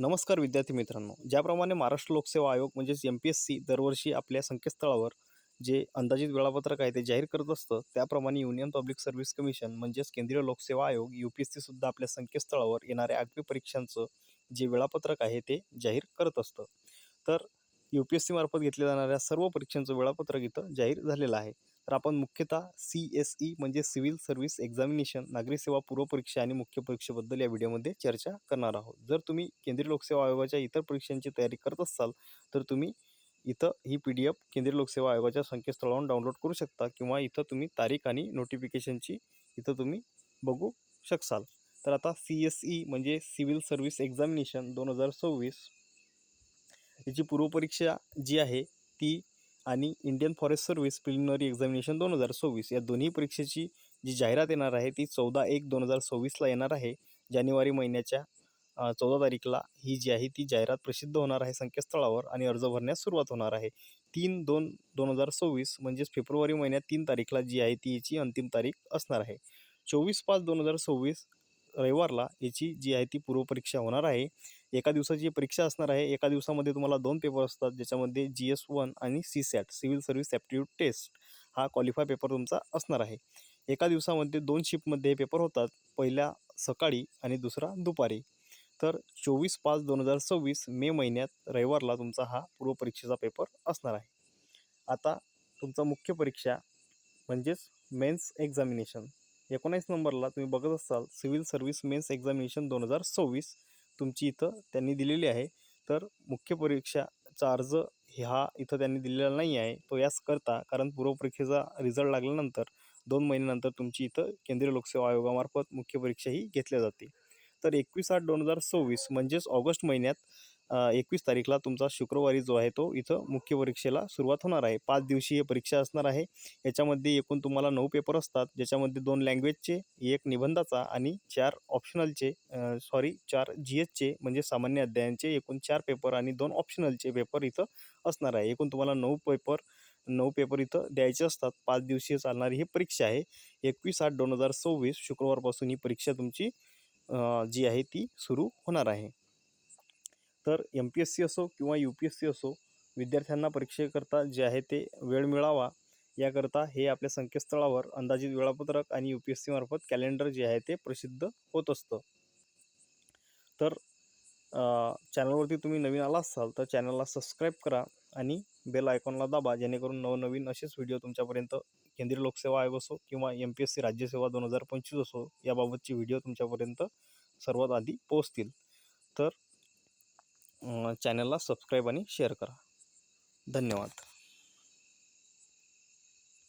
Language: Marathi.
नमस्कार विद्यार्थी मित्रांनो. ज्याप्रमाणे महाराष्ट्र लोकसेवा आयोग म्हणजेच एम पी एस सी दरवर्षी आपल्या संकेतस्थळावर जे अंदाजित वेळापत्रक आहे ते जाहीर करत असतं त्याप्रमाणे युनियन पब्लिक सर्व्हिस कमिशन म्हणजेच केंद्रीय लोकसेवा आयोग यू पी एस सीसुद्धा आपल्या संकेतस्थळावर येणाऱ्या आठवी परीक्षांचं जे वेळापत्रक आहे ते जाहीर करत असतं. तर यू पी एस सीमार्फत घेतल्या जाणाऱ्या सर्व परीक्षांचं वेळापत्रक इथं जाहीर झालेलं आहे. तर आपण मुख्यतः सी एस ई म्हणजे सिव्हिल सर्व्हिस एक्झामिनेशन नागरी सेवा पूर्व परीक्षा आणि मुख्य परीक्षेबद्दल या व्हिडिओमध्ये चर्चा करणार आहोत. जर तुम्ही केंद्रीय लोकसेवा आयोगाच्या इतर परीक्षांची तयारी करत असाल तर तुम्ही इथं ही पी डी एफ केंद्रीय लोकसेवा आयोगाच्या संकेतस्थळावरून डाउनलोड करू शकता किंवा इथं तुम्ही तारीख आणि नोटिफिकेशनची इथं तुम्ही बघू शकसाल. तर आता सी एस ई म्हणजे सिव्हिल सर्व्हिस एक्झामिनेशन दोन हजार सव्वीस. याची पूर्वपरीक्षा जी आहे ती आणि Indian forest service preliminary examination दोन हजार सव्वीस या दोन्ही परीक्षेची जी जाहिरात येणार आहे ती चौदा एक दोन हजार सव्वीसला येणार आहे. जानेवारी महिन्याच्या चौदा तारीखला ही जी आहे ती जाहिरात प्रसिद्ध होणार आहे संकेतस्थळावर आणि अर्ज भरण्यास सुरुवात होणार आहे. तीन दोन दोन हजार सव्वीस म्हणजेच फेब्रुवारी महिन्यात तीन तारीखला जी आहे ती याची अंतिम तारीख असणार आहे. चोवीस पाच दोन हजार सव्वीस रविवारला याची जी आहे ती पूर्वपरीक्षा होणार आहे. एका दिवसाची परीक्षा असणार आहे. एका दिवसामध्ये तुम्हाला दोन पेपर असतात ज्याच्यामध्ये जी एस वन आणि C SAT civil service aptitude test हा क्वालिफाय पेपर तुमचा असणार आहे. एका दिवसामध्ये दोन शिफ्टमध्ये हे पेपर होतात पहिल्या सकाळी आणि दुसरा दुपारी. तर चोवीस पाच दोन हजार सव्वीस मे महिन्यात रविवारला तुमचा हा पूर्वपरीक्षेचा पेपर असणार आहे. आता तुमचा मुख्य परीक्षा म्हणजेच मेन्स एक्झामिनेशन. एकोणीस नंबरला तुम्ही बघत असाल सिव्हिल सर्व्हिस मेन्स एक्झामिनेशन दोन हजार सव्वीस. तुमची इथं त्यांनी दिलेली आहे. तर मुख्य परीक्षाचा अर्ज हा इथं त्यांनी दिलेला नाही आहे. तो याच करता कारण पूर्वपरीक्षेचा रिझल्ट लागल्यानंतर दोन महिन्यानंतर तुमची इथं केंद्रीय लोकसेवा आयोगामार्फत मुख्य परीक्षा ही घेतल्या जाते तर एकवीस आठ दोन हजार सव्वीस म्हणजेच ऑगस्ट महिन्यात एकवीस तारीखला तुमचा शुक्रवारी जो आहे तो इथं मुख्य परीक्षेला सुरुवात होणार आहे. पाच दिवसीय परीक्षा असणार आहे. याच्यामध्ये एकूण तुम्हाला नऊ पेपर असतात. ज्याच्यामध्ये दोन लँग्वेजचे एक निबंधाचा आणि चार ऑप्शनलचे सॉरी चार जी एचचे म्हणजे सामान्य अध्यायांचे एकूण चार पेपर आणि दोन ऑप्शनलचे पेपर इथं असणार आहे. एकूण तुम्हाला नऊ पेपर नऊ पेपर इथं द्यायचे असतात. पाच दिवसीय चालणारी ही परीक्षा आहे. एकवीस आठ दोन हजार सव्वीस शुक्रवारपासून ही परीक्षा तुमची जी आहे ती सुरू होणार आहे. तर एम पी एस सी असो किंवा यू पी एस सी असो विद्यार्थ्यांना परीक्षेकरता जे आहे ते वेळ मिळावा. याकरता हे आपल्या संकेतस्थळावर अंदाजित वेळापत्रक आणि यू पी एस सीमार्फत कॅलेंडर जे आहे ते प्रसिद्ध होत असतं. तर चॅनलवरती तुम्ही नवीन आला असाल तर चॅनलला सबस्क्राईब करा आणि बेल आयकॉनला दाबा जेणेकरून नवनवीन असेच व्हिडिओ तुमच्यापर्यंत केंद्रीय लोकसेवा आयोग असो किंवा एम पी एस सी राज्यसेवा दोन हजार पंचवीस असो याबाबतचे व्हिडिओ तुमच्यापर्यंत सर्वात आधी पोहोचतील. तर चॅनलला सबस्क्राईब आणि शेअर करा. धन्यवाद.